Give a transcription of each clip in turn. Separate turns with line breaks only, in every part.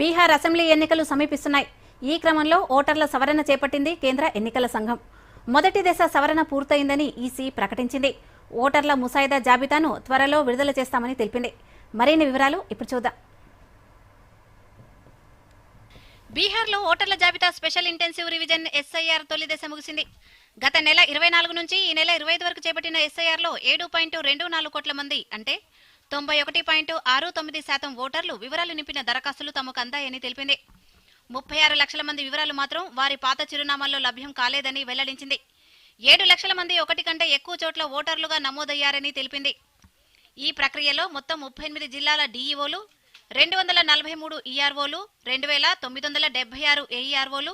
Bihar assembly ఎన్నికలు సమీపిస్తున్నాయి. ఈ క్రమంలో ఓటర్ల సవరణ చేపట్టింది కేంద్ర ఎన్నికల సంఘం. మొదటి దశ సవరణ పూర్తయిందని ఈసీ ప్రకటించింది. ఓటర్ల ముసాయిదా జాబితాను త్వరలో విడుదల చేస్తామని తెలిపింది. మరిన్ని వివరాలు ఇప్పుడు చూద్దాం. బీహార్లో ఓటర్ల జాబితా స్పెషల్ ఇంటెన్సివ్ రివిజన్ ఎస్ఐఆర్ తొలి దశ ముగిసింది. గత నెల ఇరవై నాలుగు నుంచి ఈ నెల ఇరవై ఐదు వరకు చేపట్టిన ఎస్ఐఆర్లో ఏడు పాయింట్ రెండు నాలుగు కోట్ల మంది అంటే తొంభై ఒకటి పాయింట్ ఆరు తొమ్మిది శాతం ఓటర్లు వివరాలు నింపిన దరఖాస్తులు తమకు అందాయని తెలిపింది. ముప్పై ఆరు లక్షల మంది వివరాలు మాత్రం వారి పాత చిరునామాల్లో లభ్యం కాలేదని వెల్లడించింది. ఏడు లక్షల మంది ఒకటి కంటే ఎక్కువ చోట్ల ఓటర్లుగా నమోదయ్యారని తెలిపింది. ఈ ప్రక్రియలో మొత్తం ముప్పై ఎనిమిది జిల్లాల డీఈఓలు రెండు వందల నలభై మూడు ఈఆర్ఓలు రెండు వేల తొమ్మిది వందల డెబ్బై ఆరు ఏఈఆర్ఓలు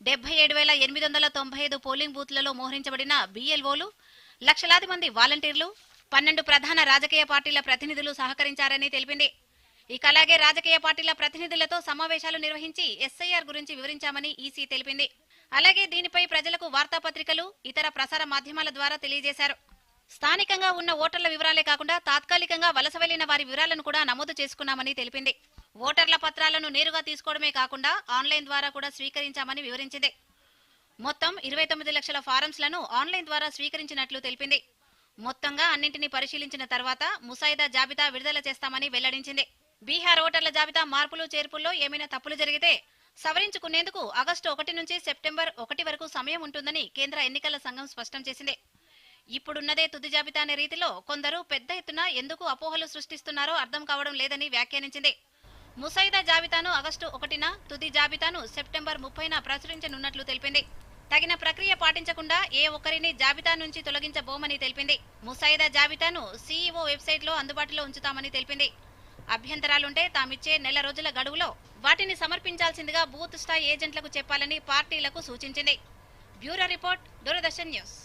డెబ్బై ఏడు వేల ఎనిమిది వందల తొంభై ఐదు పోలింగ్ బూత్లలో మోహరించబడిన బీఎల్ఓలు లక్షలాది మంది వాలంటీర్లు పన్నెండు ప్రధాన రాజకీయ పార్టీల ప్రతినిధులు సహకరించారని తెలిపింది. ఇక అలాగే రాజకీయ పార్టీల ప్రతినిధులతో సమావేశాలు నిర్వహించి ఎస్ఐఆర్ గురించి వివరించామని ఈసీ తెలిపింది. అలాగే దీనిపై ప్రజలకు వార్తాపత్రికలు ఇతర ప్రసార మాధ్యమాల ద్వారా తెలియజేశారు. స్థానికంగా ఉన్న ఓటర్ల వివరాలే కాకుండా తాత్కాలికంగా వలస వెళ్ళిన వారి వివరాలను కూడా నమోదు చేసుకున్నామని తెలిపింది. ఓటర్ల పత్రాలను నేరుగా తీసుకోవడమే కాకుండా ఆన్లైన్ ద్వారా కూడా స్వీకరించామని వివరించింది. మొత్తం ఇరవై తొమ్మిది లక్షల ఫారంస్లను ఆన్లైన్ ద్వారా స్వీకరించినట్లు తెలిపింది. మొత్తంగా అన్నింటినీ పరిశీలించిన తర్వాత ముసాయిదా జాబితా విడుదల చేస్తామని వెల్లడించింది. బీహార్ ఓటర్ల జాబితా మార్పులు చేర్పుల్లో ఏమైనా తప్పులు జరిగితే సవరించుకునేందుకు ఆగస్టు ఒకటి నుంచి సెప్టెంబర్ ఒకటి వరకు సమయం ఉంటుందని కేంద్ర ఎన్నికల సంఘం స్పష్టం చేసింది. ఇప్పుడున్నదే తుది జాబితా అనే రీతిలో కొందరు పెద్ద ఎత్తున ఎందుకు అపోహలు సృష్టిస్తున్నారో అర్థం కావడం లేదని వ్యాఖ్యానించింది. ముసాయిదా జాబితాను ఆగస్టు ఒకటిన తుది జాబితాను సెప్టెంబర్ ముప్పైన ప్రచురించనున్నట్లు తెలిపింది. తగిన ప్రక్రియ పాటించకుండా ఏ ఒక్కరిని జాబితా నుంచి తొలగించబోమని తెలిపింది. ముసాయిదా జాబితాను సీఈఓ వెబ్సైట్లో అందుబాటులో ఉంచుతామని తెలిపింది. అభ్యంతరాలుంటే తామిచ్చే నెల రోజుల గడువులో వాటిని సమర్పించాల్సిందిగా బూత్ స్థాయి ఏజెంట్లకు చెప్పాలని పార్టీలకు సూచించింది. Bureau report Doordarshan news.